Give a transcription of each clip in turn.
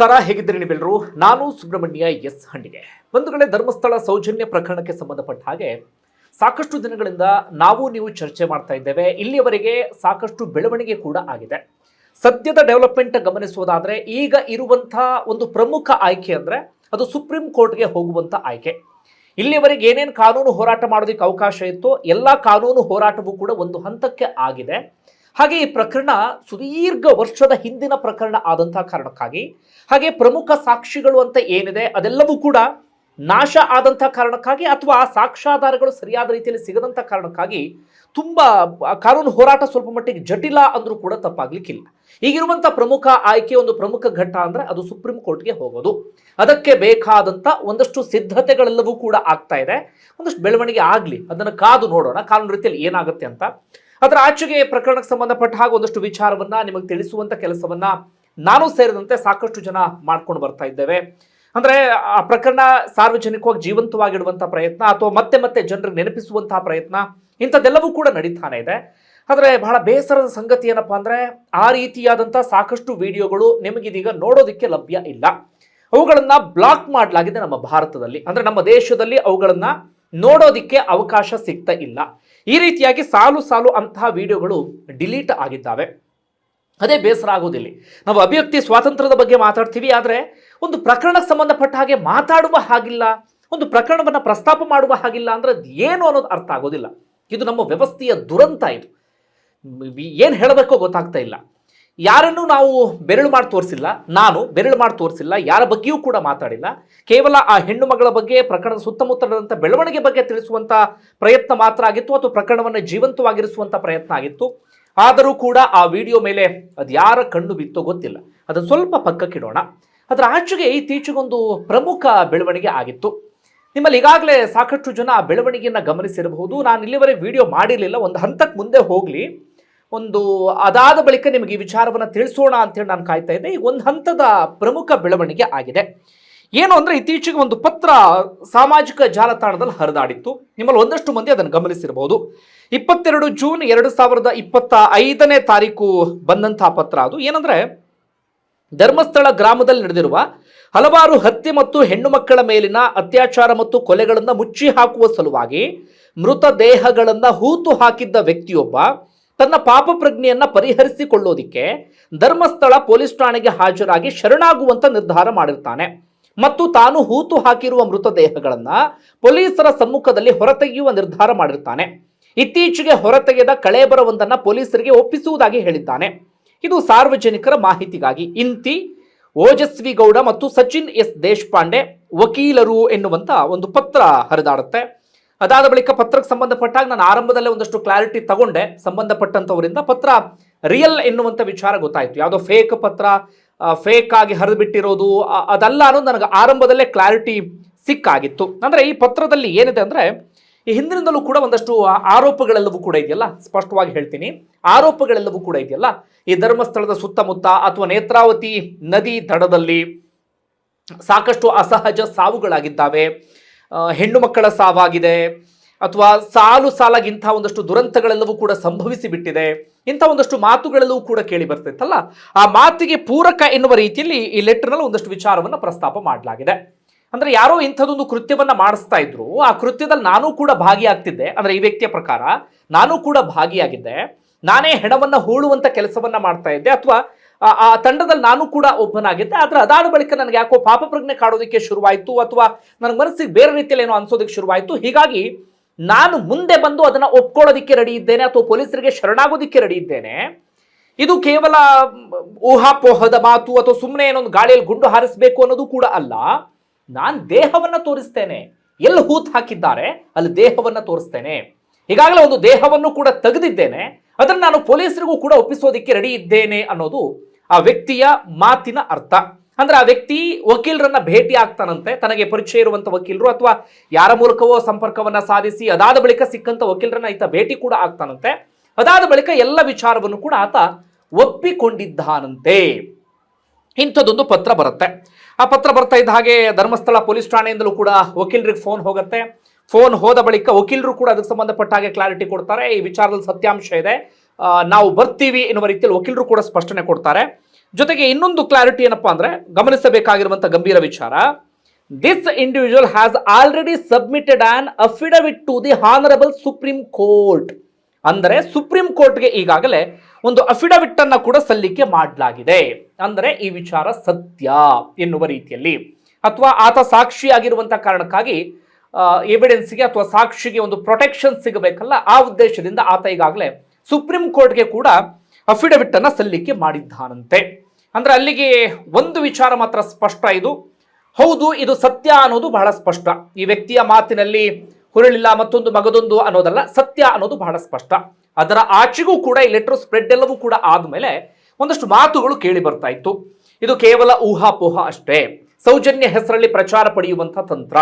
ನಮಸ್ಕಾರ, ಹೇಗಿದ್ದೀರಿ ನೀವೆಲ್ಲರೂ? ನಾನು ಸುಬ್ರಹ್ಮಣ್ಯ ಎಸ್ ಹಂಡಿಗೆ ಕಡೆ ಧರ್ಮಸ್ಥಳ ಸೌಜನ್ಯ ಪ್ರಕರಣಕ್ಕೆ ಸಂಬಂಧಪಟ್ಟ ಹಾಗೆ ಸಾಕಷ್ಟು ದಿನಗಳಿಂದ ನಾವು ನೀವು ಚರ್ಚೆ ಮಾಡ್ತಾ ಇದ್ದೇವೆ. ಇಲ್ಲಿಯವರೆಗೆ ಸಾಕಷ್ಟು ಬೆಳವಣಿಗೆ ಕೂಡ ಆಗಿದೆ. ಸದ್ಯದ ಡೆವಲಪ್ಮೆಂಟ್ ಗಮನಿಸುವುದಾದ್ರೆ, ಈಗ ಇರುವಂತಹ ಒಂದು ಪ್ರಮುಖ ಆಯ್ಕೆ ಅಂದ್ರೆ ಅದು ಸುಪ್ರೀಂ ಕೋರ್ಟ್ಗೆ ಹೋಗುವಂತ ಆಯ್ಕೆ. ಇಲ್ಲಿಯವರೆಗೆ ಏನೇನು ಕಾನೂನು ಹೋರಾಟ ಮಾಡೋದಕ್ಕೆ ಅವಕಾಶ ಇತ್ತು, ಎಲ್ಲ ಕಾನೂನು ಹೋರಾಟವೂ ಕೂಡ ಒಂದು ಹಂತಕ್ಕೆ ಆಗಿದೆ. ಹಾಗೆ ಈ ಪ್ರಕರಣ ಸುದೀರ್ಘ ವರ್ಷದ ಹಿಂದಿನ ಪ್ರಕರಣ ಆದಂತಹ ಕಾರಣಕ್ಕಾಗಿ, ಹಾಗೆ ಪ್ರಮುಖ ಸಾಕ್ಷಿಗಳು ಅಂತ ಏನಿದೆ ಅದೆಲ್ಲವೂ ಕೂಡ ನಾಶ ಆದಂತಹ ಕಾರಣಕ್ಕಾಗಿ ಅಥವಾ ಸಾಕ್ಷ್ಯಾಧಾರಗಳು ಸರಿಯಾದ ರೀತಿಯಲ್ಲಿ ಸಿಗದಂಥ ಕಾರಣಕ್ಕಾಗಿ ತುಂಬ ಕಾನೂನು ಹೋರಾಟ ಸ್ವಲ್ಪ ಮಟ್ಟಿಗೆ ಜಟಿಲ ಅಂದರೂ ಕೂಡ ತಪ್ಪಾಗ್ಲಿಕ್ಕಿಲ್ಲ. ಈಗಿರುವಂಥ ಪ್ರಮುಖ ಆಯ್ಕೆ ಒಂದು ಪ್ರಮುಖ ಘಟ್ಟ ಅಂದರೆ ಅದು ಸುಪ್ರೀಂ ಕೋರ್ಟ್ಗೆ ಹೋಗೋದು. ಅದಕ್ಕೆ ಬೇಕಾದಂಥ ಒಂದಷ್ಟು ಸಿದ್ಧತೆಗಳೆಲ್ಲವೂ ಕೂಡ ಆಗ್ತಾ ಇದೆ. ಒಂದಷ್ಟು ಬೆಳವಣಿಗೆ ಆಗಲಿ, ಅದನ್ನು ಕಾದು ನೋಡೋಣ, ಕಾನೂನು ರೀತಿಯಲ್ಲಿ ಏನಾಗುತ್ತೆ ಅಂತ. ಅದರ ಆಚೆಗೆ ಪ್ರಕರಣಕ್ಕೆ ಸಂಬಂಧಪಟ್ಟ ಹಾಗೆ ಒಂದಷ್ಟು ವಿಚಾರವನ್ನ ನಿಮಗೆ ತಿಳಿಸುವಂತ ಕೆಲಸವನ್ನ ನಾನು ಸೇರಿದಂತೆ ಸಾಕಷ್ಟು ಜನ ಮಾಡ್ಕೊಂಡು ಬರ್ತಾ ಇದ್ದೇವೆ. ಅಂದ್ರೆ ಆ ಪ್ರಕರಣ ಸಾರ್ವಜನಿಕವಾಗಿ ಜೀವಂತವಾಗಿಡುವಂತಹ ಪ್ರಯತ್ನ ಅಥವಾ ಮತ್ತೆ ಮತ್ತೆ ಜನರಿಗೆ ನೆನಪಿಸುವಂತಹ ಪ್ರಯತ್ನ ಇಂಥದ್ದೆಲ್ಲವೂ ಕೂಡ ನಡೀತಾನೆ ಇದೆ. ಆದರೆ ಬಹಳ ಬೇಸರದ ಸಂಗತಿ ಏನಪ್ಪಾ ಅಂದ್ರೆ ಆ ರೀತಿಯಾದಂಥ ಸಾಕಷ್ಟು ವಿಡಿಯೋಗಳು ನಿಮಗಿದೀಗ ನೋಡೋದಕ್ಕೆ ಲಭ್ಯ ಇಲ್ಲ. ಅವುಗಳನ್ನ ಬ್ಲಾಕ್ ಮಾಡಲಾಗಿದೆ ನಮ್ಮ ಭಾರತದಲ್ಲಿ. ಅಂದ್ರೆ ನಮ್ಮ ದೇಶದಲ್ಲಿ ಅವುಗಳನ್ನ ನೋಡೋದಿಕ್ಕೆ ಅವಕಾಶ ಸಿಗ್ತಾ ಇಲ್ಲ. ಈ ರೀತಿಯಾಗಿ ಸಾಲು ಸಾಲು ಅಂತಹ ವಿಡಿಯೋಗಳು ಡಿಲೀಟ್ ಆಗಿದ್ದಾವೆ. ಅದೇ ಬೇಸರ ಆಗೋದಿಲ್ಲ. ನಾವು ಅಭಿವ್ಯಕ್ತಿ ಸ್ವಾತಂತ್ರ್ಯದ ಬಗ್ಗೆ ಮಾತಾಡ್ತೀವಿ, ಆದರೆ ಒಂದು ಪ್ರಕರಣಕ್ಕೆ ಸಂಬಂಧಪಟ್ಟ ಹಾಗೆ ಮಾತಾಡುವ ಹಾಗಿಲ್ಲ, ಒಂದು ಪ್ರಕರಣವನ್ನು ಪ್ರಸ್ತಾಪ ಮಾಡುವ ಹಾಗಿಲ್ಲ ಅಂದರೆ ಅದು ಏನು ಅನ್ನೋದು ಅರ್ಥ ಆಗೋದಿಲ್ಲ. ಇದು ನಮ್ಮ ವ್ಯವಸ್ಥೆಯ ದುರಂತ ಇದು. ಏನು ಹೇಳಬೇಕೋ ಗೊತ್ತಾಗ್ತಾ ಇಲ್ಲ. ಯಾರನ್ನೂ ನಾವು ಬೆರಳು ಮಾಡಿ ತೋರಿಸಿಲ್ಲ, ನಾನು ಬೆರಳು ಮಾಡಿ ತೋರಿಸಿಲ್ಲ, ಯಾರ ಬಗ್ಗೆಯೂ ಕೂಡ ಮಾತಾಡಿಲ್ಲ. ಕೇವಲ ಆ ಹೆಣ್ಣು ಮಗಳ ಬಗ್ಗೆ, ಪ್ರಕರಣದ ಸುತ್ತಮುತ್ತ ಬೆಳವಣಿಗೆ ಬಗ್ಗೆ ತಿಳಿಸುವಂಥ ಪ್ರಯತ್ನ ಮಾತ್ರ ಆಗಿತ್ತು ಅಥವಾ ಪ್ರಕರಣವನ್ನು ಜೀವಂತವಾಗಿರಿಸುವಂಥ ಪ್ರಯತ್ನ ಆಗಿತ್ತು. ಆದರೂ ಕೂಡ ಆ ವಿಡಿಯೋ ಮೇಲೆ ಅದು ಯಾರ ಕಣ್ಣು ಬಿತ್ತೋ ಗೊತ್ತಿಲ್ಲ. ಅದನ್ನು ಸ್ವಲ್ಪ ಪಕ್ಕಕ್ಕಿಡೋಣ. ಅದರ ಆಚೆಗೆ ಇತ್ತೀಚೆಗೊಂದು ಪ್ರಮುಖ ಬೆಳವಣಿಗೆ ಆಗಿತ್ತು. ನಿಮ್ಮಲ್ಲಿ ಈಗಾಗಲೇ ಸಾಕಷ್ಟು ಜನ ಆ ಬೆಳವಣಿಗೆಯನ್ನು ಗಮನಿಸಿರಬಹುದು. ನಾನು ಇಲ್ಲಿವರೆಗೆ ವಿಡಿಯೋ ಮಾಡಿರಲಿಲ್ಲ. ಒಂದು ಹಂತಕ್ಕೆ ಮುಂದೆ ಹೋಗಲಿ. ಒಂದು ಅದಾದ ಬಳಿಕ ನಿಮಗೆ ಈ ವಿಚಾರವನ್ನು ತಿಳಿಸೋಣ ಅಂತೇಳಿ ನಾನು ಕಾಯ್ತಾ ಇದ್ದೆ. ಈಗ ಒಂದು ಹಂತದ ಪ್ರಮುಖ ಬೆಳವಣಿಗೆ ಆಗಿದೆ. ಏನು ಅಂದರೆ ಇತ್ತೀಚೆಗೆ ಒಂದು ಪತ್ರ ಸಾಮಾಜಿಕ ಜಾಲತಾಣದಲ್ಲಿ ಹರಿದಾಡಿತ್ತು. ನಿಮ್ಮಲ್ಲಿ ಒಂದಷ್ಟು ಮಂದಿ ಅದನ್ನು ಗಮನಿಸಿರಬಹುದು. ಇಪ್ಪತ್ತೆರಡು ಜೂನ್ ಎರಡು ಸಾವಿರದ ಇಪ್ಪತ್ತ ಐದನೇ ತಾರೀಕು ಬಂದಂತಹ ಪತ್ರ ಅದು. ಏನಂದ್ರೆ, ಧರ್ಮಸ್ಥಳ ಗ್ರಾಮದಲ್ಲಿ ನಡೆದಿರುವ ಹಲವಾರು ಹತ್ಯೆ ಮತ್ತು ಹೆಣ್ಣು ಮಕ್ಕಳ ಮೇಲಿನ ಅತ್ಯಾಚಾರ ಮತ್ತು ಕೊಲೆಗಳನ್ನು ಮುಚ್ಚಿ ಹಾಕುವ ಸಲುವಾಗಿ ಮೃತ ದೇಹಗಳನ್ನ ಹೂತು ಹಾಕಿದ್ದ ವ್ಯಕ್ತಿಯೊಬ್ಬ ತನ್ನ ಪಾಪ ಪ್ರಜ್ಞೆಯನ್ನ ಪರಿಹರಿಸಿಕೊಳ್ಳೋದಿಕ್ಕೆ ಧರ್ಮಸ್ಥಳ ಪೊಲೀಸ್ ಠಾಣೆಗೆ ಹಾಜರಾಗಿ ಶರಣಾಗುವಂತ ನಿರ್ಧಾರ ಮಾಡಿರ್ತಾನೆ. ಮತ್ತು ತಾನು ಹೂತು ಹಾಕಿರುವ ಮೃತದೇಹಗಳನ್ನು ಪೊಲೀಸರ ಸಮ್ಮುಖದಲ್ಲಿ ಹೊರತೆಗೆಯುವ ನಿರ್ಧಾರ ಮಾಡಿರ್ತಾನೆ. ಇತ್ತೀಚೆಗೆ ಹೊರತೆಗೆದ ಕಳೇಬರವೊಂದನ್ನು ಪೊಲೀಸರಿಗೆ ಒಪ್ಪಿಸುವುದಾಗಿ ಹೇಳಿದ್ದಾನೆ. ಇದು ಸಾರ್ವಜನಿಕರ ಮಾಹಿತಿಗಾಗಿ. ಇಂತಿ ಓಜಸ್ವಿ ಗೌಡ ಮತ್ತು ಸಚಿನ್ ಎಸ್ ದೇಶಪಾಂಡೆ ವಕೀಲರು ಎನ್ನುವಂತ ಒಂದು ಪತ್ರ ಹರಿದಾಡುತ್ತೆ. ಅದಾದ ಬಳಿಕ ಪತ್ರಕ್ಕೆ ಸಂಬಂಧಪಟ್ಟಾಗ ನಾನು ಆರಂಭದಲ್ಲೇ ಒಂದಷ್ಟು ಕ್ಲಾರಿಟಿ ತಗೊಂಡೆ. ಸಂಬಂಧಪಟ್ಟಂತವರಿಂದ ಪತ್ರ ರಿಯಲ್ ಎನ್ನುವಂಥ ವಿಚಾರ ಗೊತ್ತಾಯ್ತು. ಯಾವುದೋ ಫೇಕ್ ಪತ್ರ ಫೇಕ್ ಆಗಿ ಹರಿದುಬಿಟ್ಟಿರೋದು ಅದಲ್ಲ ಅನ್ನೋದು ನನಗೆ ಆರಂಭದಲ್ಲೇ ಕ್ಲಾರಿಟಿ ಸಿಕ್ಕಾಗಿತ್ತು. ಅಂದ್ರೆ ಈ ಪತ್ರದಲ್ಲಿ ಏನಿದೆ ಅಂದ್ರೆ, ಈ ಹಿಂದಿನಿಂದಲೂ ಕೂಡ ಒಂದಷ್ಟು ಆರೋಪಗಳೆಲ್ಲವೂ ಕೂಡ ಇದೆಯಲ್ಲ? ಸ್ಪಷ್ಟವಾಗಿ ಹೇಳ್ತೀನಿ. ಆರೋಪಗಳೆಲ್ಲವೂ ಕೂಡ ಇದೆಯಲ್ಲ? ಈ ಧರ್ಮಸ್ಥಳದ ಸುತ್ತಮುತ್ತ ಅಥವಾ ನೇತ್ರಾವತಿ ನದಿ ದಡದಲ್ಲಿ ಸಾಕಷ್ಟು ಅಸಹಜ ಸಾವುಗಳಾಗಿದ್ದಾವೆ. ಹೆಣ್ಣು ಮಕ್ಕಳ ಸಾವಾಗಿದೆ ಅಥವಾ ಸಾಲು ಸಾಲಾಗಿ ಇಂಥ ಒಂದಷ್ಟು ದುರಂತಗಳೆಲ್ಲವೂ ಕೂಡ ಸಂಭವಿಸಿ ಬಿಟ್ಟಿದೆ. ಇಂಥ ಒಂದಷ್ಟು ಮಾತುಗಳೆಲ್ಲವೂ ಕೂಡ ಕೇಳಿ ಬರ್ತಿತ್ತಲ್ಲ ಆ ಮಾತಿಗೆ ಪೂರಕ ಎನ್ನುವ ರೀತಿಯಲ್ಲಿ ಈ ಲೆಟರ್ನಲ್ಲಿ ಒಂದಷ್ಟು ವಿಚಾರವನ್ನು ಪ್ರಸ್ತಾಪ ಮಾಡಲಾಗಿದೆ. ಅಂದ್ರೆ ಯಾರೋ ಇಂಥದ್ದೊಂದು ಕೃತ್ಯವನ್ನ ಮಾಡಿಸ್ತಾ ಇದ್ರು, ಆ ಕೃತ್ಯದಲ್ಲಿ ನಾನು ಕೂಡ ಭಾಗಿಯಾಗ್ತಿದ್ದೆ. ಅಂದ್ರೆ ಈ ವ್ಯಕ್ತಿಯ ಪ್ರಕಾರ ನಾನು ಕೂಡ ಭಾಗಿಯಾಗಿದ್ದೆ. ನಾನೇ ಹೆಣವನ್ನು ಹೂಳುವಂಥ ಕೆಲಸವನ್ನ ಮಾಡ್ತಾ ಇದ್ದೆ ಅಥವಾ ಆ- ತಂಡದಲ್ಲಿ ನಾನು ಕೂಡ ಒಬ್ಬನಾಗಿದ್ದೆ, ಆದ್ರೆ ಅದಾದ ಬಳಿಕ ನನಗೆ ಯಾಕೋ ಪಾಪ ಪ್ರಜ್ಞೆ ಕಾಡೋದಕ್ಕೆ ಶುರುವಾಯಿತು ಅಥವಾ ನನ್ನ ಮನಸ್ಸಿಗೆ ಬೇರೆ ರೀತಿಯಲ್ಲಿ ಏನೋ ಅನ್ಸೋದಕ್ಕೆ ಶುರುವಾಯಿತು. ಹೀಗಾಗಿ ನಾನು ಮುಂದೆ ಬಂದು ಅದನ್ನ ಒಪ್ಕೊಳ್ಳೋದಕ್ಕೆ ರೆಡಿ ಇದ್ದೇನೆ ಅಥವಾ ಪೊಲೀಸರಿಗೆ ಶರಣಾಗೋದಿಕ್ಕೆ ರೆಡಿ ಇದ್ದೇನೆ. ಇದು ಕೇವಲ ಊಹಾಪೋಹದ ಮಾತು ಅಥವಾ ಸುಮ್ಮನೆ ಏನೊಂದು ಗಾಳಿಯಲ್ಲಿ ಗುಂಡು ಹಾರಿಸಬೇಕು ಅನ್ನೋದು ಕೂಡ ಅಲ್ಲ. ನಾನು ದೇಹವನ್ನ ತೋರಿಸ್ತೇನೆ. ಎಲ್ಲಿ ಹೂತ್ ಹಾಕಿದ್ದಾರೆ, ಅಲ್ಲಿ ದೇಹವನ್ನ ತೋರಿಸ್ತೇನೆ. ಈಗಾಗಲೇ ಒಂದು ದೇಹವನ್ನು ಕೂಡ ತೆಗೆದಿದ್ದೇನೆ. ಅದನ್ನು ನಾನು ಪೊಲೀಸರಿಗೂ ಕೂಡ ಒಪ್ಪಿಸೋದಿಕ್ಕೆ ರೆಡಿ ಇದ್ದೇನೆ ಅನ್ನೋದು ಆ ವ್ಯಕ್ತಿಯ ಮಾತಿನ ಅರ್ಥ. ಅಂದ್ರೆ ಆ ವ್ಯಕ್ತಿ ವಕೀಲರನ್ನ ಭೇಟಿ ಆಗ್ತಾನಂತೆ, ತನಗೆ ಪರಿಚಯ ಇರುವಂತ ವಕೀಲರು ಅಥವಾ ಯಾರ ಮೂಲಕವೋ ಸಂಪರ್ಕವನ್ನ ಸಾಧಿಸಿ ಅದಾದ ಬಳಿಕ ಸಿಕ್ಕಂತ ವಕೀಲರನ್ನ ಈತ ಭೇಟಿ ಕೂಡ ಆಗ್ತಾನಂತೆ. ಅದಾದ ಬಳಿಕ ಎಲ್ಲ ವಿಚಾರವನ್ನು ಕೂಡ ಆತ ಒಪ್ಪಿಕೊಂಡಿದ್ದಾನಂತೆ. ಇಂಥದ್ದೊಂದು ಪತ್ರ ಬರುತ್ತೆ. ಆ ಪತ್ರ ಬರ್ತಾ ಇದ್ದ ಹಾಗೆ ಧರ್ಮಸ್ಥಳ ಪೊಲೀಸ್ ಠಾಣೆಯಿಂದಲೂ ಕೂಡ ವಕೀಲರಿಗೆ ಫೋನ್ ಹೋಗುತ್ತೆ. ಫೋನ್ ಹೋದ ಬಳಿಕ ವಕೀಲರು ಕೂಡ ಅದಕ್ಕೆ ಸಂಬಂಧಪಟ್ಟ ಹಾಗೆ ಕ್ಲಾರಿಟಿ ಕೊಡ್ತಾರೆ. ಈ ವಿಚಾರದಲ್ಲಿ ಸತ್ಯಾಂಶ ಇದೆ. ನಾವು ಬರ್ತೀವಿ ಎನ್ನುವ ರೀತಿಯಲ್ಲಿ ವಕೀಲರು ಕೂಡ ಸ್ಪಷ್ಟನೆ ಕೊಡ್ತಾರೆ. ಜೊತೆಗೆ ಇನ್ನೊಂದು ಕ್ಲಾರಿಟಿ ಏನಪ್ಪಾ ಅಂದ್ರೆ ಗಮನಿಸಬೇಕಾಗಿರುವಂಥ ಗಂಭೀರ ವಿಚಾರ. This individual has already submitted an affidavit to the honourable supreme court ಅಂದರೆ ಸುಪ್ರೀಂ ಕೋರ್ಟ್ಗೆ ಈಗಾಗಲೇ ಒಂದು ಅಫಿಡವಿಟ್ ಅನ್ನ ಕೂಡ ಸಲ್ಲಿಕೆ ಮಾಡಲಾಗಿದೆ. ಅಂದರೆ ಈ ವಿಚಾರ ಸತ್ಯ ಎನ್ನುವ ರೀತಿಯಲ್ಲಿ. ಅಥವಾ ಆತ ಸಾಕ್ಷಿಯಾಗಿರುವಂಥ ಕಾರಣಕ್ಕಾಗಿ ಎವಿಡೆನ್ಸ್ಗೆ ಅಥವಾ ಸಾಕ್ಷಿಗೆ ಒಂದು ಪ್ರೊಟೆಕ್ಷನ್ ಸಿಗಬೇಕಲ್ಲ, ಆ ಉದ್ದೇಶದಿಂದ ಆತ ಈಗಾಗಲೇ ಸುಪ್ರೀಂ ಕೋರ್ಟ್ಗೆ ಕೂಡ ಅಫಿಡವಿಟ್ ಅನ್ನ ಸಲ್ಲಿಕೆ ಮಾಡಿದ್ದಾನಂತೆ. ಅಂದ್ರೆ ಅಲ್ಲಿಗೆ ಒಂದು ವಿಚಾರ ಮಾತ್ರ ಸ್ಪಷ್ಟ ಇದು. ಹೌದು, ಇದು ಸತ್ಯ ಅನ್ನೋದು ಬಹಳ ಸ್ಪಷ್ಟ. ಈ ವ್ಯಕ್ತಿಯ ಮಾತಿನಲ್ಲಿ ಹುರುಳಿಲ್ಲ, ಮತ್ತೊಂದು ಮಗದೊಂದು ಅನ್ನೋದಲ್ಲ, ಸತ್ಯ ಅನ್ನೋದು ಬಹಳ ಸ್ಪಷ್ಟ. ಅದರ ಆಚೆಗೂ ಕೂಡ ಈ ಲೆಟರ್ ಸ್ಪ್ರೆಡ್ ಎಲ್ಲವೂ ಕೂಡ ಆದಮೇಲೆ ಒಂದಷ್ಟು ಮಾತುಗಳು ಕೇಳಿ ಬರ್ತಾ ಇತ್ತು. ಇದು ಕೇವಲ ಊಹಾಪೋಹ ಅಷ್ಟೇ. ಸೌಜನ್ಯ ಹೆಸರಲ್ಲಿ ಪ್ರಚಾರ ಪಡೆಯುವಂಥ ತಂತ್ರ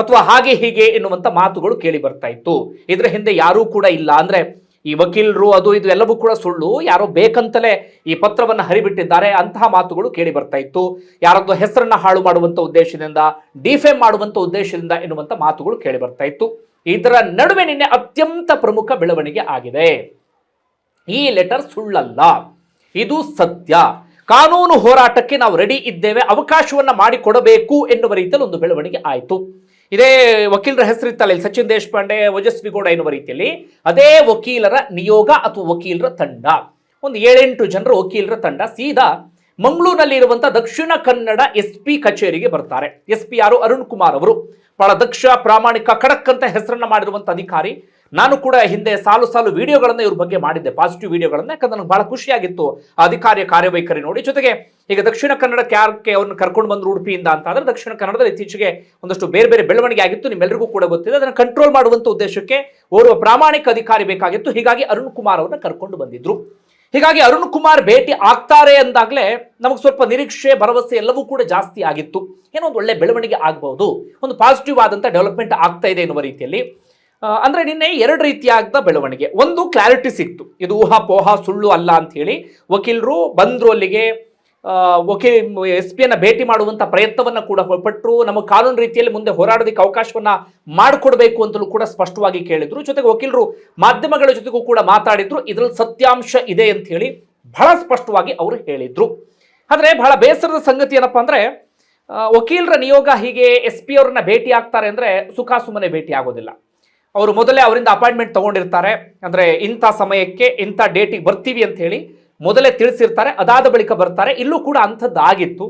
ಅಥವಾ ಹಾಗೆ ಹೀಗೆ ಎನ್ನುವಂಥ ಮಾತುಗಳು ಕೇಳಿ ಬರ್ತಾ ಇತ್ತು. ಇದರ ಹಿಂದೆ ಯಾರೂ ಕೂಡ ಇಲ್ಲ. ಅಂದ್ರೆ ಈ ವಕೀಲರು ಅದು ಇದು ಎಲ್ಲವೂ ಕೂಡ ಸುಳ್ಳು. ಯಾರೋ ಬೇಕಂತಲೇ ಈ ಪತ್ರವನ್ನು ಹರಿಬಿಟ್ಟಿದ್ದಾರೆ. ಅಂತಹ ಮಾತುಗಳು ಕೇಳಿ ಬರ್ತಾ ಇತ್ತು. ಯಾರೊಂದು ಹೆಸರನ್ನ ಹಾಳು ಮಾಡುವಂತ ಉದ್ದೇಶದಿಂದ, ಡಿಫೇಮ್ ಮಾಡುವಂತ ಉದ್ದೇಶದಿಂದ ಎನ್ನುವಂತ ಮಾತುಗಳು ಕೇಳಿ ಬರ್ತಾ ಇತ್ತು. ಇದರ ನಡುವೆ ನಿನ್ನೆ ಅತ್ಯಂತ ಪ್ರಮುಖ ಬೆಳವಣಿಗೆ ಆಗಿದೆ. ಈ ಲೆಟರ್ ಸುಳ್ಳಲ್ಲ. ಇದು ಸತ್ಯ. ಕಾನೂನು ಹೋರಾಟಕ್ಕೆ ನಾವು ರೆಡಿ ಇದ್ದೇವೆ. ಅವಕಾಶವನ್ನ ಮಾಡಿಕೊಡಬೇಕು ಎನ್ನುವ ರೀತಿಯಲ್ಲಿ ಒಂದು ಬೆಳವಣಿಗೆ ಆಯಿತು. ಇದೇ ವಕೀಲರ ಹೆಸರಿತ್ತಲ್ಲ ಇಲ್ಲಿ ಸಚಿನ್ ದೇಶಪಾಂಡೆ, ಓಜಸ್ವಿ ಗೌಡ ಎನ್ನುವ ರೀತಿಯಲ್ಲಿ. ಅದೇ ವಕೀಲರ ನಿಯೋಗ ಅಥವಾ ವಕೀಲರ ತಂಡ. ಒಂದು ಏಳೆಂಟು ಜನರ ವಕೀಲರ ತಂಡ. ಸೀದಾ ಮಂಗಳೂರಿನಲ್ಲಿ ಇರುವಂತಹ ದಕ್ಷಿಣ ಕನ್ನಡ ಎಸ್ ಪಿ ಕಚೇರಿಗೆ ಬರ್ತಾರೆ. ಎಸ್ ಪಿ ಯಾರು? ಅರುಣ್ ಕುಮಾರ್ ಅವರು. ಬಹಳ ದಕ್ಷ, ಪ್ರಾಮಾಣಿಕ, ಖಡಕ್ ಅಂತ ಹೆಸರನ್ನ ಮಾಡಿರುವಂತಹ ಅಧಿಕಾರಿ. ನಾನು ಕೂಡ ಹಿಂದೆ ಸಾಲು ಸಾಲು ವಿಡಿಯೋಗಳನ್ನ ಇವ್ರ ಬಗ್ಗೆ ಮಾಡಿದ್ದೆ. ಪಾಸಿಟಿವ್ ವಿಡಿಯೋಗಳನ್ನ, ಯಾಕಂದ್ರೆ ನನಗೆ ಬಹಳ ಖುಷಿಯಾಗಿತ್ತು ಅಧಿಕಾರಿಯ ಕಾರ್ಯವೈಖರಿ ನೋಡಿ. ಜೊತೆಗೆ ಈಗ ದಕ್ಷಿಣ ಕನ್ನಡಕ್ಕೆ ಯಾರಕ್ಕೆ ಅವ್ರನ್ನ ಕರ್ಕೊಂಡು ಬಂದ್ರು ಉಡುಪಿಯಿಂದ ಅಂತ ಅಂದ್ರೆ ದಕ್ಷಿಣ ಕನ್ನಡದಲ್ಲಿ ಇತ್ತೀಚೆಗೆ ಒಂದಷ್ಟು ಬೇರೆ ಬೇರೆ ಬೆಳವಣಿಗೆ ಆಗಿತ್ತು. ನಿಮ್ಮೆಲ್ಲರಿಗೂ ಕೂಡ ಗೊತ್ತಿದೆ. ಅದನ್ನು ಕಂಟ್ರೋಲ್ ಮಾಡುವಂತ ಉದ್ದೇಶಕ್ಕೆ ಓರ್ವ ಪ್ರಾಮಾಣಿಕ ಅಧಿಕಾರಿ ಬೇಕಾಗಿತ್ತು. ಹೀಗಾಗಿ ಅರುಣ್ ಕುಮಾರ್ ಅವ್ರನ್ನ ಕರ್ಕೊಂಡು ಬಂದಿದ್ರು. ಹೀಗಾಗಿ ಅರುಣ್ ಕುಮಾರ್ ಭೇಟಿ ಆಗ್ತಾರೆ ಅಂದಾಗಲೇ ನಮಗೆ ಸ್ವಲ್ಪ ನಿರೀಕ್ಷೆ, ಭರವಸೆ ಎಲ್ಲವೂ ಕೂಡ ಜಾಸ್ತಿ ಆಗಿತ್ತು. ಏನೋ ಒಂದು ಒಳ್ಳೆ ಬೆಳವಣಿಗೆ ಆಗಬಹುದು. ಒಂದು ಪಾಸಿಟಿವ್ ಆದಂತ ಡೆವಲಪ್ಮೆಂಟ್ ಆಗ್ತಾ ಇದೆ ಎನ್ನುವ ರೀತಿಯಲ್ಲಿ. ಅಂದ್ರೆ ನಿನ್ನೆ ಎರಡು ರೀತಿಯಾದ ಬೆಳವಣಿಗೆ. ಒಂದು ಕ್ಲಾರಿಟಿ ಸಿಕ್ತು. ಇದು ಊಹಾಪೋಹ ಸುಳ್ಳು ಅಲ್ಲ ಅಂತ ಹೇಳಿ ವಕೀಲರು ಬಂದ್ರು ಅಲ್ಲಿಗೆ ವಕೀಲ್, ಎಸ್ ಪಿಯನ್ನು ಭೇಟಿ ಮಾಡುವಂತ ಪ್ರಯತ್ನವನ್ನ ಕೂಡ ಪಟ್ಟರು ನಮ್ಮ ಕಾನೂನು ರೀತಿಯಲ್ಲಿ ಮುಂದೆ ಹೋರಾಡೋದಕ್ಕೆ ಅವಕಾಶವನ್ನ ಮಾಡಿಕೊಡ್ಬೇಕು ಅಂತಲೂ ಕೂಡ ಸ್ಪಷ್ಟವಾಗಿ ಕೇಳಿದ್ರು. ಜೊತೆಗೆ ವಕೀಲರು ಮಾಧ್ಯಮಗಳ ಜೊತೆಗೂ ಕೂಡ ಮಾತಾಡಿದ್ರು. ಇದರಲ್ಲಿ ಸತ್ಯಾಂಶ ಇದೆ ಅಂತ ಹೇಳಿ ಬಹಳ ಸ್ಪಷ್ಟವಾಗಿ ಅವರು ಹೇಳಿದ್ರು. ಆದ್ರೆ ಬಹಳ ಬೇಸರದ ಸಂಗತಿ ಏನಪ್ಪ ಅಂದ್ರೆ ವಕೀಲರ ನಿಯೋಗ ಹೀಗೆ ಎಸ್ ಪಿ ಅವ್ರನ್ನ ಭೇಟಿ ಆಗ್ತಾರೆ ಅಂದ್ರೆ ಸುಖ ಸುಮ್ಮನೆ ಭೇಟಿ ಆಗೋದಿಲ್ಲ. ಅವರು ಮೊದಲೇ ಅವರಿಂದ ಅಪಾಯಿಂಟ್ಮೆಂಟ್ ತಗೊಂಡಿರ್ತಾರೆ. ಅಂದ್ರೆ ಇಂಥ ಸಮಯಕ್ಕೆ ಇಂಥ ಡೇಟಿಗೆ ಬರ್ತೀವಿ ಅಂತ ಹೇಳಿ ಮೊದಲೇ ತಿಳಿಸಿರ್ತಾರೆ. ಅದಾದ ಬಳಿಕ ಬರ್ತಾರೆ. ಇಲ್ಲೂ ಕೂಡ ಅಂಥದ್ದು ಆಗಿತ್ತು.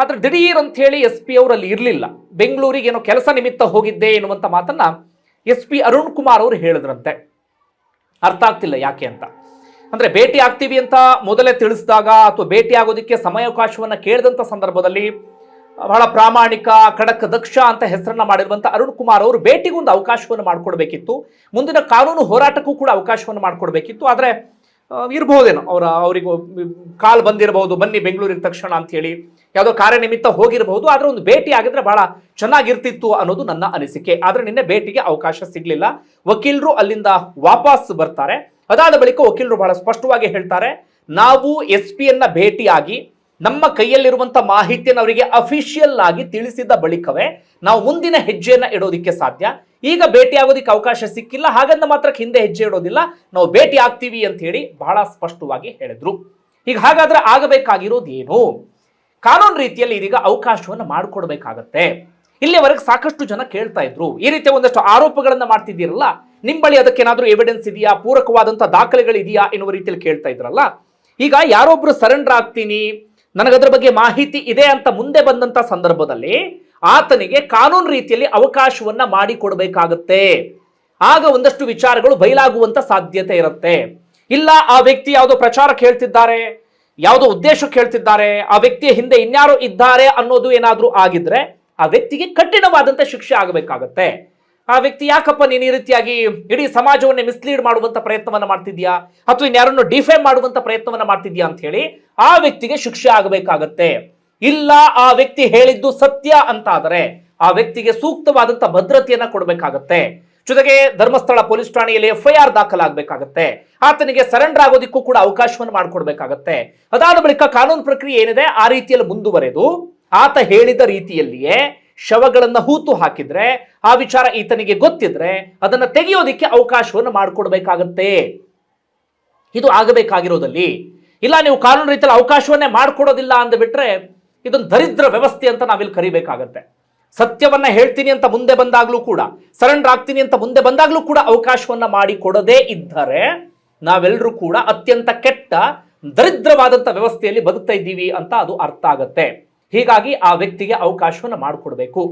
ಆದ್ರೆ ದಿಢೀರ್ ಅಂತ ಹೇಳಿ ಎಸ್ ಪಿ ಅವರಲ್ಲಿ ಇರಲಿಲ್ಲ. ಬೆಂಗಳೂರಿಗೆ ಏನೋ ಕೆಲಸ ನಿಮಿತ್ತ ಹೋಗಿದ್ದೆ ಎನ್ನುವಂಥ ಮಾತನ್ನ ಎಸ್ ಪಿ ಅರುಣ್ ಕುಮಾರ್ ಅವರು ಹೇಳಿದ್ರಂತೆ. ಅರ್ಥ ಆಗ್ತಿಲ್ಲ ಯಾಕೆ ಅಂತ. ಅಂದ್ರೆ ಭೇಟಿ ಆಗ್ತೀವಿ ಅಂತ ಮೊದಲೇ ತಿಳಿಸಿದಾಗ ಅಥವಾ ಭೇಟಿ ಆಗೋದಕ್ಕೆ ಸಮಯಾವಕಾಶವನ್ನು ಕೇಳಿದಂತ ಸಂದರ್ಭದಲ್ಲಿ ಬಹಳ ಪ್ರಾಮಾಣಿಕ, ಖಡಕ್ ದಕ್ಷ ಅಂತ ಹೆಸರನ್ನ ಮಾಡಿರುವಂತಹ ಅರುಣ್ ಕುಮಾರ್ ಅವರು ಭೇಟಿಗೊಂದು ಅವಕಾಶವನ್ನು ಮಾಡಿಕೊಡ್ಬೇಕಿತ್ತು. ಮುಂದಿನ ಕಾನೂನು ಹೋರಾಟಕ್ಕೂ ಕೂಡ ಅವಕಾಶವನ್ನು ಮಾಡಿಕೊಡ್ಬೇಕಿತ್ತು. ಆದ್ರೆ ಇರಬಹುದೇನೋ ಅವರ, ಅವರಿಗೂ ಕಾಲ್ ಬಂದಿರಬಹುದು, ಬನ್ನಿ ಬೆಂಗಳೂರಿಗೆ ತಕ್ಷಣ ಅಂತ ಹೇಳಿ ಯಾವುದೋ ಕಾರ್ಯನಿಮಿತ್ತ ಹೋಗಿರಬಹುದು, ಆದ್ರೆ ಒಂದು ಭೇಟಿ ಆಗಿದ್ರೆ ಬಹಳ ಚೆನ್ನಾಗಿರ್ತಿತ್ತು ಅನ್ನೋದು ನನ್ನ ಅನಿಸಿಕೆ. ಆದ್ರೆ ನಿನ್ನೆ ಭೇಟಿಗೆ ಅವಕಾಶ ಸಿಗ್ಲಿಲ್ಲ. ವಕೀಲರು ಅಲ್ಲಿಂದ ವಾಪಸ್ ಬರ್ತಾರೆ. ಅದಾದ ಬಳಿಕ ವಕೀಲರು ಬಹಳ ಸ್ಪಷ್ಟವಾಗಿ ಹೇಳ್ತಾರೆ, ನಾವು ಎಸ್ ಪಿಯನ್ನ ಭೇಟಿಯಾಗಿ ನಮ್ಮ ಕೈಯಲ್ಲಿರುವಂಥ ಮಾಹಿತಿಯನ್ನು ಅವರಿಗೆ ಅಫಿಷಿಯಲ್ ಆಗಿ ತಿಳಿಸಿದ ಬಳಿಕವೇ ನಾವು ಮುಂದಿನ ಹೆಜ್ಜೆಯನ್ನು ಇಡೋದಿಕ್ಕೆ ಸಾಧ್ಯ. ಈಗ ಭೇಟಿ ಆಗೋದಿಕ್ಕೆ ಅವಕಾಶ ಸಿಕ್ಕಿಲ್ಲ ಹಾಗಂದ ಮಾತ್ರಕ್ಕೆ ಹಿಂದೆ ಹೆಜ್ಜೆ ಇಡೋದಿಲ್ಲ. ನಾವು ಭೇಟಿ ಆಗ್ತೀವಿ ಅಂತ ಹೇಳಿ ಬಹಳ ಸ್ಪಷ್ಟವಾಗಿ ಹೇಳಿದ್ರು. ಈಗ ಹಾಗಾದ್ರೆ ಆಗಬೇಕಾಗಿರೋದು ಕಾನೂನು ರೀತಿಯಲ್ಲಿ ಇದೀಗ ಅವಕಾಶವನ್ನು ಮಾಡಿಕೊಡ್ಬೇಕಾಗತ್ತೆ. ಇಲ್ಲಿವರೆಗೆ ಸಾಕಷ್ಟು ಜನ ಕೇಳ್ತಾ ಇದ್ರು, ಈ ರೀತಿಯ ಒಂದಷ್ಟು ಆರೋಪಗಳನ್ನ ಮಾಡ್ತಿದ್ದೀರಲ್ಲ? ನಿಮ್ಮ ಬಳಿ ಅದಕ್ಕೇನಾದ್ರೂ ಎವಿಡೆನ್ಸ್ ಇದೆಯಾ? ಪೂರಕವಾದಂತ ದಾಖಲೆಗಳಿದೆಯಾ? ಎನ್ನುವ ರೀತಿಯಲ್ಲಿ ಕೇಳ್ತಾ ಇದ್ರಲ್ಲ? ಈಗ ಯಾರೊಬ್ರು ಸರೆಂಡರ್ ಆಗ್ತೀನಿ ನನಗದ್ರ ಬಗ್ಗೆ ಮಾಹಿತಿ ಇದೆ ಅಂತ ಮುಂದೆ ಬಂದಂತ ಸಂದರ್ಭದಲ್ಲಿ ಆತನಿಗೆ ಕಾನೂನು ರೀತಿಯಲ್ಲಿ ಅವಕಾಶವನ್ನ ಮಾಡಿಕೊಡ್ಬೇಕಾಗತ್ತೆ. ಆಗ ಒಂದಷ್ಟು ವಿಚಾರಗಳು ಬಯಲಾಗುವಂತ ಸಾಧ್ಯತೆ ಇರುತ್ತೆ. ಇಲ್ಲ, ಆ ವ್ಯಕ್ತಿ ಯಾವುದೋ ಪ್ರಚಾರಕ್ಕೆ ಹೇಳ್ತಿದ್ದಾರೆ ಯಾವುದೋ ಉದ್ದೇಶಕ್ಕೆ ಹೇಳ್ತಿದ್ದಾರೆ ಆ ವ್ಯಕ್ತಿಯ ಹಿಂದೆ ಇನ್ಯಾರೋ ಇದ್ದಾರೆ ಅನ್ನೋದು ಏನಾದರೂ ಆಗಿದ್ರೆ ಆ ವ್ಯಕ್ತಿಗೆ ಕಠಿಣವಾದಂತ ಶಿಕ್ಷೆ ಆಗಬೇಕಾಗತ್ತೆ. ಆ ವ್ಯಕ್ತಿ ಯಾಕಪ್ಪ ನೀನು ಈ ರೀತಿಯಾಗಿ ಇಡೀ ಸಮಾಜವನ್ನೇ ಮಿಸ್ಲೀಡ್ ಮಾಡುವಂತ ಪ್ರಯತ್ನವನ್ನ ಮಾಡ್ತಿದ್ಯಾ? ಅಥವಾ ಇನ್ಯಾರನ್ನು ಡಿಫೈ ಮಾಡುವಂತ ಪ್ರಯತ್ನವನ್ನ ಮಾಡ್ತಿದ್ಯಾ ಅಂತ ಹೇಳಿ ಆ ವ್ಯಕ್ತಿಗೆ ಶಿಕ್ಷೆ ಆಗಬೇಕಾಗತ್ತೆ. ಇಲ್ಲ, ಆ ವ್ಯಕ್ತಿ ಹೇಳಿದ್ದು ಸತ್ಯ ಅಂತ ಆದರೆ ಆ ವ್ಯಕ್ತಿಗೆ ಸೂಕ್ತವಾದಂತ ಭದ್ರತೆಯನ್ನ ಕೊಡಬೇಕಾಗತ್ತೆ. ಜೊತೆಗೆ ಧರ್ಮಸ್ಥಳ ಪೊಲೀಸ್ ಠಾಣೆಯಲ್ಲಿ ಎಫ್ಐಆರ್ ದಾಖಲಾಗಬೇಕಾಗತ್ತೆ. ಆತನಿಗೆ ಸರೆಂಡರ್ ಆಗೋದಿಕ್ಕೂ ಕೂಡ ಅವಕಾಶವನ್ನು ಮಾಡಿಕೊಡ್ಬೇಕಾಗತ್ತೆ. ಅದಾದ ಬಳಿಕ ಕಾನೂನು ಪ್ರಕ್ರಿಯೆ ಏನಿದೆ? ಆ ರೀತಿಯಲ್ಲಿ ಮುಂದುವರೆದು ಆತ ಹೇಳಿದ ರೀತಿಯಲ್ಲಿಯೇ ಶವಗಳನ್ನ ಹೂತು ಹಾಕಿದ್ರೆ, ಆ ವಿಚಾರ ಈತನಿಗೆ ಗೊತ್ತಿದ್ರೆ ಅದನ್ನ ತೆಗೆಯೋದಿಕ್ಕೆ ಅವಕಾಶವನ್ನು ಮಾಡಿಕೊಡ್ಬೇಕಾಗತ್ತೆ. ಇದು ಆಗಬೇಕಾಗಿರೋದಲ್ಲಿ. ಇಲ್ಲ, ನೀವು ಕಾನೂನು ರೀತಿಯಲ್ಲಿ ಅವಕಾಶವನ್ನೇ ಮಾಡಿಕೊಡೋದಿಲ್ಲ ಅಂದ್ಬಿಟ್ರೆ ಇದೊಂದು ದರಿದ್ರ ವ್ಯವಸ್ಥೆ ಅಂತ ನಾವಿಲ್ಲಿ ಕರಿಬೇಕಾಗತ್ತೆ. ಸತ್ಯವನ್ನ ಹೇಳ್ತೀನಿ ಅಂತ ಮುಂದೆ ಬಂದಾಗ್ಲೂ ಕೂಡ, ಸರೆಂಡರ್ ಆಗ್ತೀನಿ ಅಂತ ಮುಂದೆ ಬಂದಾಗ್ಲೂ ಕೂಡ ಅವಕಾಶವನ್ನ ಮಾಡಿ ಕೊಡದೇ ಇದ್ದರೆ ನಾವೆಲ್ಲರೂ ಕೂಡ ಅತ್ಯಂತ ಕೆಟ್ಟ ದರಿದ್ರವಾದಂಥ ವ್ಯವಸ್ಥೆಯಲ್ಲಿ ಬದುಕ್ತಾ ಇದ್ದೀವಿ ಅಂತ ಅದು ಅರ್ಥ ಆಗತ್ತೆ. ಹೀಗಾಗಿ ಆ ವ್ಯಕ್ತಿಗೆ ಅವಕಾಶವನ್ನು ಮಾಡಿಕೊಡ್ಬೇಕು.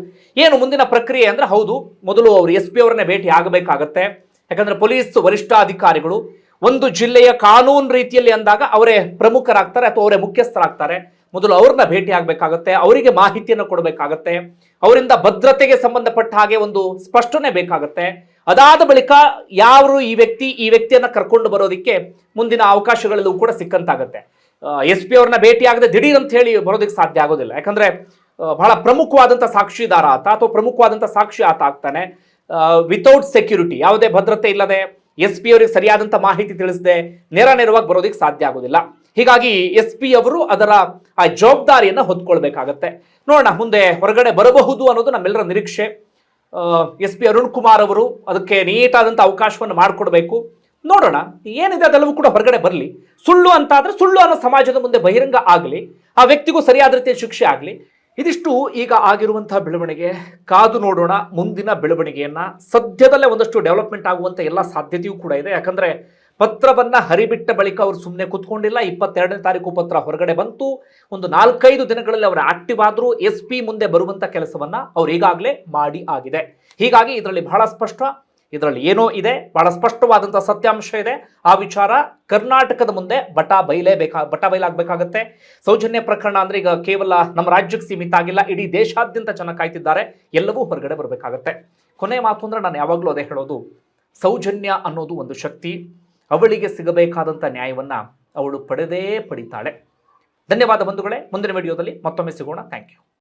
ಏನು ಮುಂದಿನ ಪ್ರಕ್ರಿಯೆ ಅಂದ್ರೆ ಹೌದು, ಮೊದಲು ಅವರು ಎಸ್ ಪಿ ಅವರನ್ನೇ ಭೇಟಿ ಆಗಬೇಕಾಗತ್ತೆ. ಯಾಕಂದ್ರೆ ಪೊಲೀಸ್ ವರಿಷ್ಠಾಧಿಕಾರಿಗಳು ಒಂದು ಜಿಲ್ಲೆಯ ಕಾನೂನು ರೀತಿಯಲ್ಲಿ ಅಂದಾಗ ಅವರೇ ಪ್ರಮುಖರಾಗ್ತಾರೆ ಅಥವಾ ಅವರೇ ಮುಖ್ಯಸ್ಥರಾಗ್ತಾರೆ. ಮೊದಲು ಅವ್ರನ್ನ ಭೇಟಿ ಆಗಬೇಕಾಗತ್ತೆ, ಅವರಿಗೆ ಮಾಹಿತಿಯನ್ನು ಕೊಡಬೇಕಾಗತ್ತೆ, ಅವರಿಂದ ಭದ್ರತೆಗೆ ಸಂಬಂಧಪಟ್ಟ ಹಾಗೆ ಒಂದು ಸ್ಪಷ್ಟನೆ ಬೇಕಾಗತ್ತೆ. ಅದಾದ ಬಳಿಕ ಯಾರು ಈ ವ್ಯಕ್ತಿ, ಈ ವ್ಯಕ್ತಿಯನ್ನ ಕರ್ಕೊಂಡು ಬರೋದಕ್ಕೆ ಮುಂದಿನ ಅವಕಾಶಗಳಲ್ಲೂ ಕೂಡ ಸಿಕ್ಕಂತಾಗತ್ತೆ. ಎಸ್ ಪಿ ಅವ್ರನ್ನ ಭೇಟಿ ದಿಢೀರ್ ಅಂತ ಹೇಳಿ ಬರೋದಕ್ಕೆ ಸಾಧ್ಯ ಆಗೋದಿಲ್ಲ. ಯಾಕಂದ್ರೆ ಬಹಳ ಪ್ರಮುಖವಾದಂಥ ಸಾಕ್ಷಿದಾರ ಆತ ಅಥವಾ ಪ್ರಮುಖವಾದಂಥ ಸಾಕ್ಷಿ ಆತ ಆಗ್ತಾನೆ. ವಿತೌಟ್ ಸೆಕ್ಯೂರಿಟಿ ಯಾವುದೇ ಭದ್ರತೆ ಇಲ್ಲದೆ, ಎಸ್ ಪಿ ಅವರಿಗೆ ಸರಿಯಾದಂಥ ಮಾಹಿತಿ ತಿಳಿಸದೆ, ನೇರ ನೇರವಾಗಿ ಬರೋದಕ್ಕೆ ಸಾಧ್ಯ ಆಗೋದಿಲ್ಲ. ಹೀಗಾಗಿ ಎಸ್ ಪಿ ಅವರು ಅದರ, ಆ, ಜವಾಬ್ದಾರಿಯನ್ನು ಹೊತ್ಕೊಳ್ಬೇಕಾಗತ್ತೆ. ನೋಡೋಣ, ಮುಂದೆ ಹೊರಗಡೆ ಬರಬಹುದು ಅನ್ನೋದು ನಮ್ಮೆಲ್ಲರ ನಿರೀಕ್ಷೆ. ಎಸ್ ಪಿ ಅರುಣ್ ಕುಮಾರ್ ಅವರು ಅದಕ್ಕೆ ನೀಟಾದಂಥ ಅವಕಾಶವನ್ನು ಮಾಡಿಕೊಡ್ಬೇಕು. ನೋಡೋಣ, ಏನಿದೆ ಅದೆಲ್ಲವೂ ಕೂಡ ಹೊರಗಡೆ ಬರಲಿ. ಸುಳ್ಳು ಅಂತ ಆದರೆ ಸುಳ್ಳು ಅನ್ನೋ ಸಮಾಜದ ಮುಂದೆ ಬಹಿರಂಗ ಆಗಲಿ, ಆ ವ್ಯಕ್ತಿಗೂ ಸರಿಯಾದ ರೀತಿಯ ಶಿಕ್ಷೆ ಆಗಲಿ. ಇದಿಷ್ಟು ಈಗ ಆಗಿರುವಂತಹ ಬೆಳವಣಿಗೆ. ಕಾದು ನೋಡೋಣ ಮುಂದಿನ ಬೆಳವಣಿಗೆಯನ್ನು. ಸದ್ಯದಲ್ಲೇ ಒಂದಷ್ಟು ಡೆವಲಪ್ಮೆಂಟ್ ಆಗುವಂತ ಎಲ್ಲ ಸಾಧ್ಯತೆಯೂ ಕೂಡ ಇದೆ. ಯಾಕಂದ್ರೆ ಪತ್ರವನ್ನ ಹರಿಬಿಟ್ಟ ಬಳಿಕ ಅವರು ಸುಮ್ಮನೆ ಕೂತ್ಕೊಂಡಿಲ್ಲ. ಇಪ್ಪತ್ತೆರಡನೇ ತಾರೀಕು ಪತ್ರ ಹೊರಗಡೆ ಬಂತು. ಒಂದು ನಾಲ್ಕೈದು ದಿನಗಳಲ್ಲಿ ಅವರು ಆಕ್ಟಿವ್ ಆದರೂ ಎಸ್ ಮುಂದೆ ಬರುವಂತ ಕೆಲಸವನ್ನ ಅವ್ರು ಈಗಾಗಲೇ ಮಾಡಿ ಆಗಿದೆ. ಹೀಗಾಗಿ ಇದರಲ್ಲಿ ಬಹಳ ಸ್ಪಷ್ಟ ಇದರಲ್ಲಿ ಏನೋ ಇದೆ, ಬಹಳ ಸ್ಪಷ್ಟವಾದಂಥ ಸತ್ಯಾಂಶ ಇದೆ. ಆ ವಿಚಾರ ಕರ್ನಾಟಕದ ಮುಂದೆ ಬಟ ಬೈಲೇಬೇಕಾ ಬಟ ಬಯಲಾಗಬೇಕಾಗತ್ತೆ ಸೌಜನ್ಯ ಪ್ರಕರಣ ಅಂದ್ರೆ ಈಗ ಕೇವಲ ನಮ್ಮ ರಾಜ್ಯಕ್ಕೆ ಸೀಮಿತ ಆಗಿಲ್ಲ, ಇಡೀ ದೇಶಾದ್ಯಂತ ಜನ ಕಾಯ್ತಿದ್ದಾರೆ. ಎಲ್ಲವೂ ಹೊರಗಡೆ ಬರಬೇಕಾಗತ್ತೆ. ಕೊನೆ ಮಾತು ಅಂದ್ರೆ ನಾನು ಯಾವಾಗಲೂ ಅದೇ ಹೇಳೋದು, ಸೌಜನ್ಯ ಅನ್ನೋದು ಒಂದು ಶಕ್ತಿ, ಅವಳಿಗೆ ಸಿಗಬೇಕಾದಂಥ ನ್ಯಾಯವನ್ನ ಅವಳು ಪಡೆದೇ ಪಡಿತಾಳೆ. ಧನ್ಯವಾದ ಬಂಧುಗಳೇ, ಮುಂದಿನ ವಿಡಿಯೋದಲ್ಲಿ ಮತ್ತೊಮ್ಮೆ ಸಿಗೋಣ. Thank you.